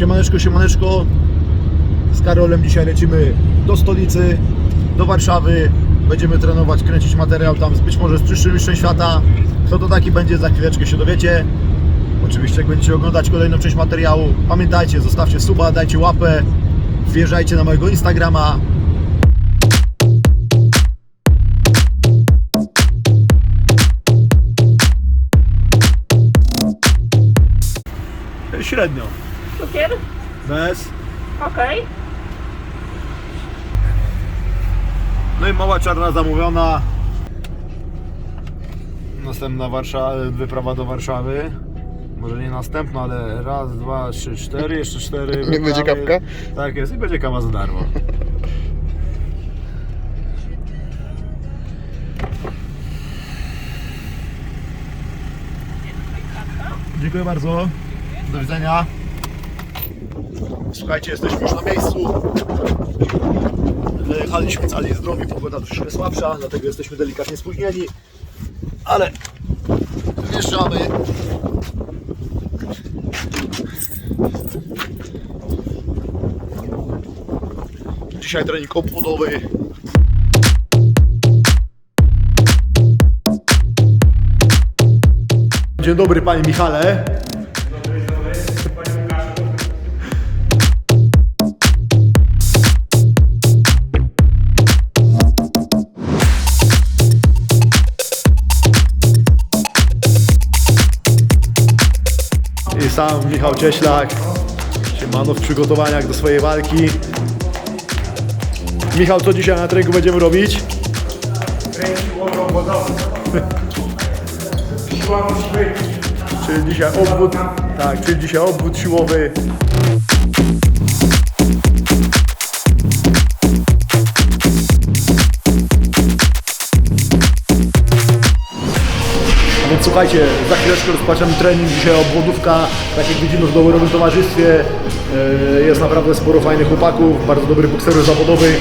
Siemaneczko, siemaneczko. Z Karolem dzisiaj lecimy do stolicy, do Warszawy. Będziemy trenować, kręcić materiał tam być może z przyszłym mistrzem świata. Kto to taki będzie, za chwileczkę się dowiecie. Oczywiście jak będziecie oglądać kolejną część materiału, pamiętajcie, zostawcie suba, dajcie łapę, wjeżdżajcie na mojego Instagrama. Średnio. Cukier? Bez. Okej. No i mała czarna zamówiona. Następna Warszawa, wyprawa do Warszawy. Może nie następna, ale raz, dwa, trzy, cztery, jeszcze cztery. Nie będzie wyprawy. kawka? Tak jest i będzie kawa za darmo. Dziękuję bardzo. Do widzenia. Słuchajcie, jesteśmy już na miejscu. Jechaliśmy cali zdrowi, pogoda troszkę słabsza, dlatego jesteśmy delikatnie spóźnieni, ale wjeżdżamy. Dzisiaj trening obwodowy. Dzień dobry panie Michale. Sam Michał Cieślak. Siemano w przygotowaniach do swojej walki. Michał, co dzisiaj na treningu będziemy robić? Siła musi być. Czyli dzisiaj obwód, tak, czyli dzisiaj obwód siłowy. Więc słuchajcie, za chwileczkę rozpoczynamy trening, dzisiaj obwodówka, tak jak widzimy w dobrym towarzystwie. E, Jest naprawdę sporo fajnych chłopaków, bardzo dobrych bokserów zawodowych.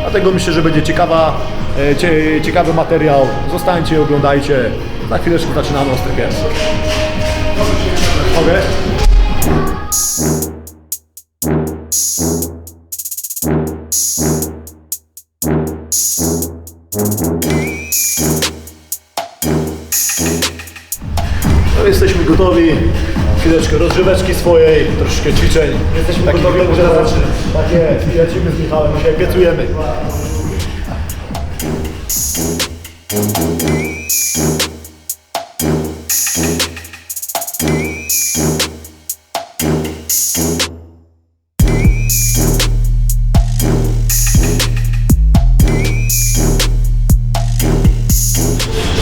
Dlatego myślę, że będzie ciekawa, e, cie, ciekawy materiał. Zostańcie, oglądajcie. Za chwileczkę zaczynamy ostry pies. Mogę? No Chwileczkę rozgrzeweczki swojej, troszeczkę ćwiczeń. Jesteśmy gotowi, może zaczynać. Tak jest, lecimy z Michałem, dzisiaj piecujemy.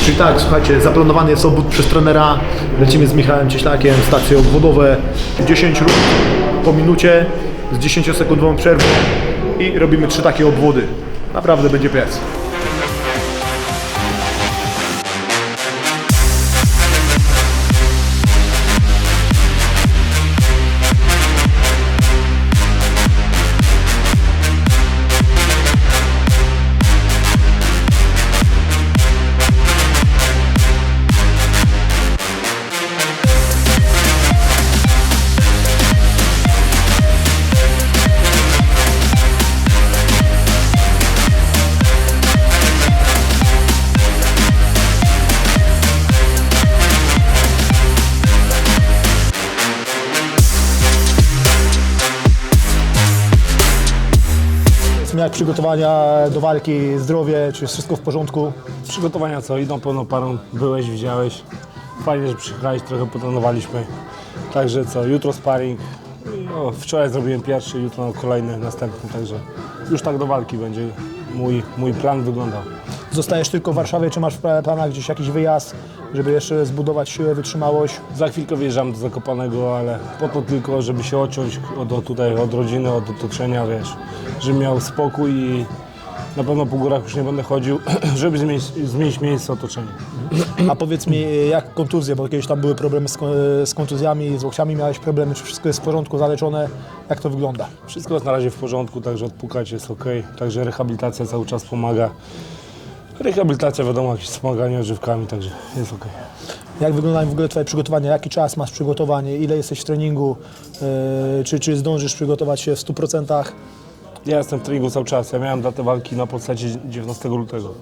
Czyli tak, słuchajcie, zaplanowany jest obwód przez trenera. Lecimy z Michałem Cieślakiem, stacje obwodowe. 10 rund po minucie z 10-sekundową przerwą i robimy trzy takie obwody. Naprawdę będzie piec. Jak przygotowania do walki, zdrowie, czy jest wszystko w porządku? Przygotowania co? Idą pełną parą. Byłeś, widziałeś. Fajnie, że przyjechałeś, trochę potrenowaliśmy. Także co, jutro sparring. No, wczoraj zrobiłem pierwszy, jutro kolejny, następny, także już tak do walki będzie mój, mój plan wyglądał. Zostajesz tylko w Warszawie, czy masz w planach gdzieś jakiś wyjazd, żeby jeszcze zbudować siłę, wytrzymałość? Za chwilkę wyjeżdżam do Zakopanego, ale po to tylko, żeby się odciąć od, tutaj, od rodziny, od otoczenia, wiesz, żebym miał spokój i na pewno po górach już nie będę chodził, żeby zmienić, zmienić miejsce otoczenia. A powiedz mi, jak kontuzje, bo kiedyś tam były problemy z, z kontuzjami, z łokciami miałeś problemy, czy wszystko jest w porządku, zaleczone? Jak to wygląda? Wszystko jest na razie w porządku, także odpukać jest ok. Także rehabilitacja cały czas pomaga. Rehabilitacja, wiadomo, jakieś wspomaganie odżywkami, także jest ok. Jak wyglądają w ogóle Twoje przygotowania? Jaki czas masz przygotowanie? Ile jesteś w treningu? E, czy, czy zdążysz przygotować się w 100%? Ja jestem w treningu cały czas. Ja miałem datę walki na podstawie 19 lutego.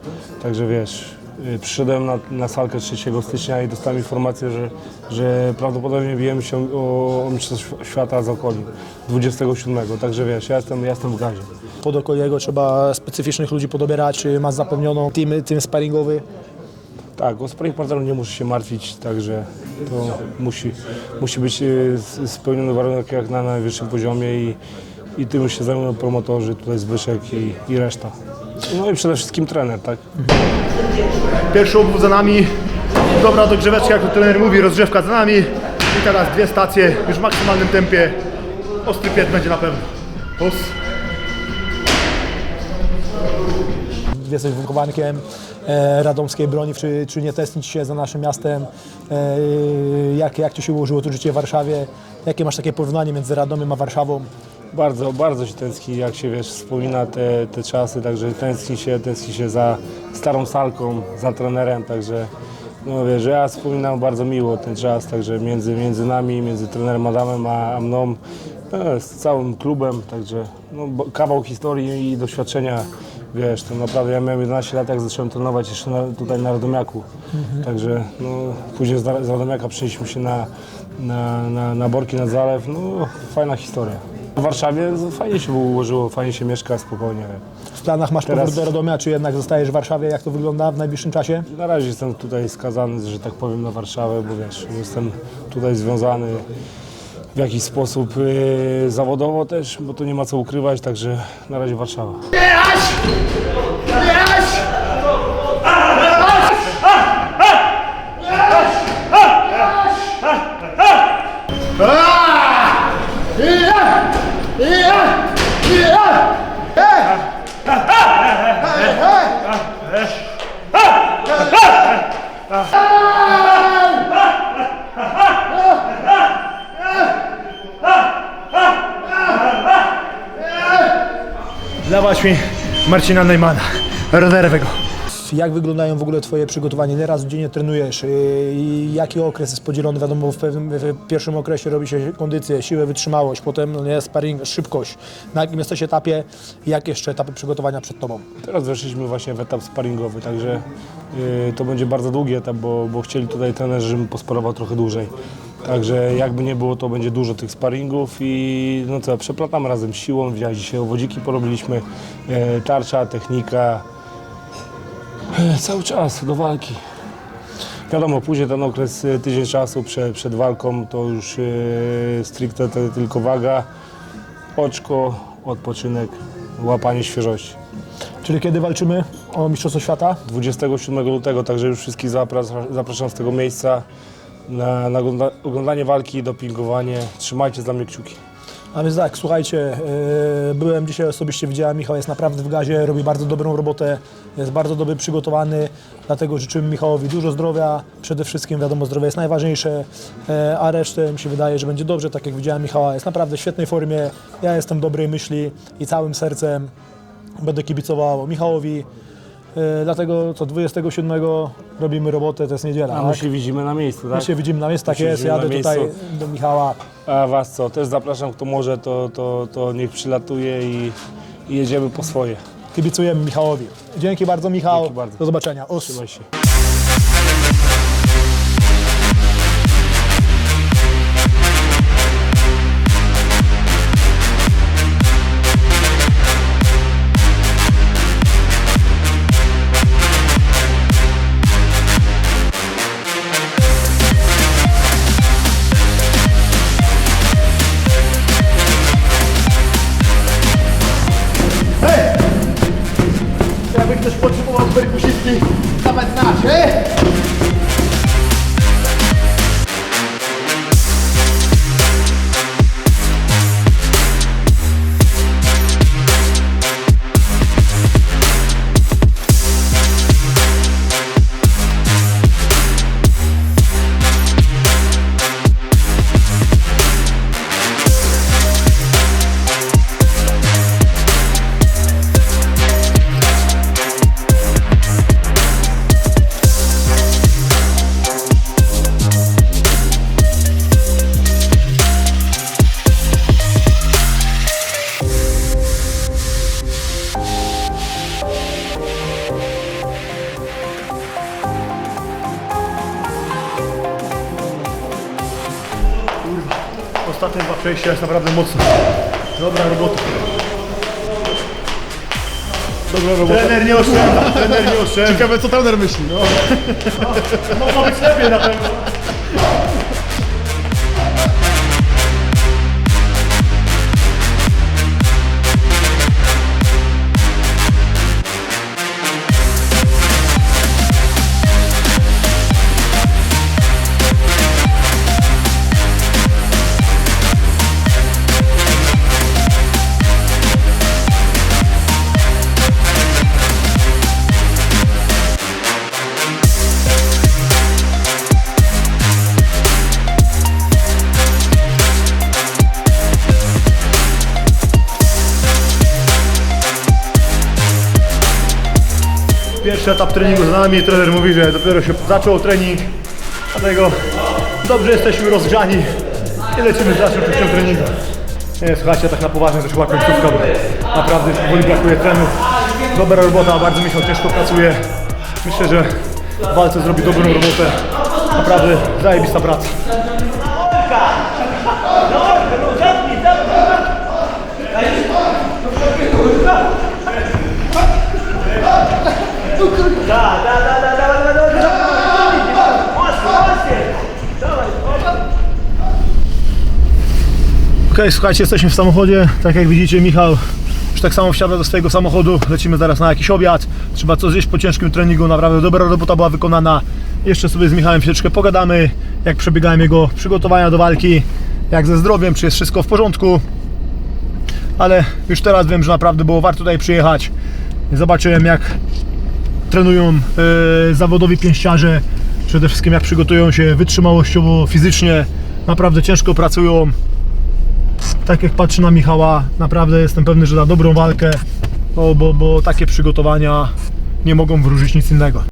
Także wiesz, y, przyszedłem na, na salkę 3 stycznia i dostałem informację, że, że prawdopodobnie bijemy się o, o Mistrzostwo Świata z okolin 27. Także wiesz, ja jestem, ja jestem w gazie. Pod Okoliego trzeba specyficznych ludzi podobierać, czy masz zapewnioną team, team sparingowy? Tak, o partnerów nie muszę się martwić, także to musi, musi być y, spełniony warunek jak na najwyższym poziomie i, i tym się zajmują promotorzy, tutaj Zbyszek i, i reszta. No i przede wszystkim trener, tak? Pierwszy obwód za nami. Dobra dogrzeweczka, jak to trener mówi, rozgrzewka za nami. I teraz dwie stacje już w maksymalnym tempie. Ostry piet będzie na pewno. Plus. Jesteś wychowankiem e, radomskiej broni, czy, czy nie tęsknić się za naszym miastem? E, jak, jak Ci się ułożyło to życie w Warszawie? Jakie masz takie porównanie między Radomiem a Warszawą? Bardzo, bardzo się tęskni, jak się wiesz, wspomina te, te czasy, także tęskni się, tęskni się za starą salką, za trenerem, także no wiesz, ja wspominam bardzo miło ten czas, także między, między nami, między trenerem Adamem a, a mną, no, z całym klubem, także no, kawał historii i doświadczenia, wiesz, to naprawdę ja miałem 11 lat, jak zacząłem trenować jeszcze na, tutaj na Radomiaku, także no, później z, z Radomiaka przenieśliśmy się na, na, na, na Borki nad Zalew, no fajna historia. W Warszawie fajnie się ułożyło, fajnie się mieszka, spokojnie. W planach masz Teraz- powrót do Radomia, czy jednak zostajesz w Warszawie? Jak to wygląda w najbliższym czasie? Na razie jestem tutaj skazany, że tak powiem, na Warszawę, bo wiesz, jestem tutaj związany w jakiś sposób yy, zawodowo też, bo to nie ma co ukrywać, także na razie Warszawa. Dawać mi Marcina Neymana. Rozerwę go. Jak wyglądają w ogóle Twoje przygotowania? Ile razy dziennie trenujesz? Yy, I jaki okres jest podzielony? Wiadomo, w, pewnym, w pierwszym okresie robi się kondycję, siłę, wytrzymałość, potem no nie, sparring, szybkość. Na jakim jesteś etapie? Jak jeszcze etapy przygotowania przed Tobą? Teraz weszliśmy właśnie w etap sparingowy, także yy, to będzie bardzo długi etap, bo, bo chcieli tutaj trenerzy, żebym posparował trochę dłużej. Także jakby nie było, to będzie dużo tych sparingów i no co, przeplatamy razem siłą, widziałeś dzisiaj owodziki porobiliśmy, yy, tarcza, technika, yy, cały czas do walki. Wiadomo, później ten okres y, tydzień czasu przed, przed walką to już yy, stricte te, tylko waga, oczko, odpoczynek, łapanie świeżości. Czyli kiedy walczymy o Mistrzostwo Świata? 27 lutego, także już wszystkich zapraszam, zapraszam z tego miejsca na, na ogląda- oglądanie walki dopingowanie. Trzymajcie za mnie kciuki. A więc tak, słuchajcie, yy, byłem dzisiaj osobiście, widziałem, Michał jest naprawdę w gazie, robi bardzo dobrą robotę, jest bardzo dobrze przygotowany, dlatego życzymy Michałowi dużo zdrowia, przede wszystkim wiadomo, zdrowie jest najważniejsze, yy, a resztę mi się wydaje, że będzie dobrze, tak jak widziałem Michała, jest naprawdę w świetnej formie, ja jestem dobrej myśli i całym sercem będę kibicował Michałowi, yy, dlatego co 27 robimy robotę, to jest niedziela, A tak? my się widzimy na miejscu, tak? My się widzimy na miejscu, tak się jest, widzimy na jadę tutaj miejscu. do Michała. A was co? Też zapraszam, kto może, to, to, to niech przylatuje i, i jedziemy po swoje. Kibicujemy Michałowi. Dzięki bardzo Michał. Dzięki bardzo. Do zobaczenia. Us. Trzymaj się. Przejścia jest naprawdę mocno. Dobra robota. Dobra robota. Trener nie oszczędza, trener nie oszczędza. Ciekawe co trener myśli. No. Mogło być lepiej na pewno. Pierwszy etap treningu za nami. Trener mówi, że dopiero się zaczął trening. Dlatego dobrze jesteśmy rozgrzani i lecimy z dalszą częścią treningu. Nie, słuchajcie, tak na poważnie to chyba końcówka, bo naprawdę powoli brakuje trenu. Dobra robota, bardzo Michał ciężko pracuje. Myślę, że w walce zrobi dobrą robotę. Naprawdę zajebista praca. Słuchajcie, jesteśmy w samochodzie. Tak jak widzicie, Michał już tak samo wsiada do swojego samochodu. Lecimy zaraz na jakiś obiad. Trzeba co zjeść po ciężkim treningu. Naprawdę dobra robota była wykonana. Jeszcze sobie z Michałem chwileczkę pogadamy, jak przebiegają jego przygotowania do walki, jak ze zdrowiem, czy jest wszystko w porządku. Ale już teraz wiem, że naprawdę było warto tutaj przyjechać. Zobaczyłem, jak trenują e, zawodowi pięściarze. Przede wszystkim jak przygotują się wytrzymałościowo, fizycznie. Naprawdę ciężko pracują tak jak patrzę na Michała, naprawdę jestem pewny, że da dobrą walkę, bo, bo, bo takie przygotowania nie mogą wróżyć nic innego.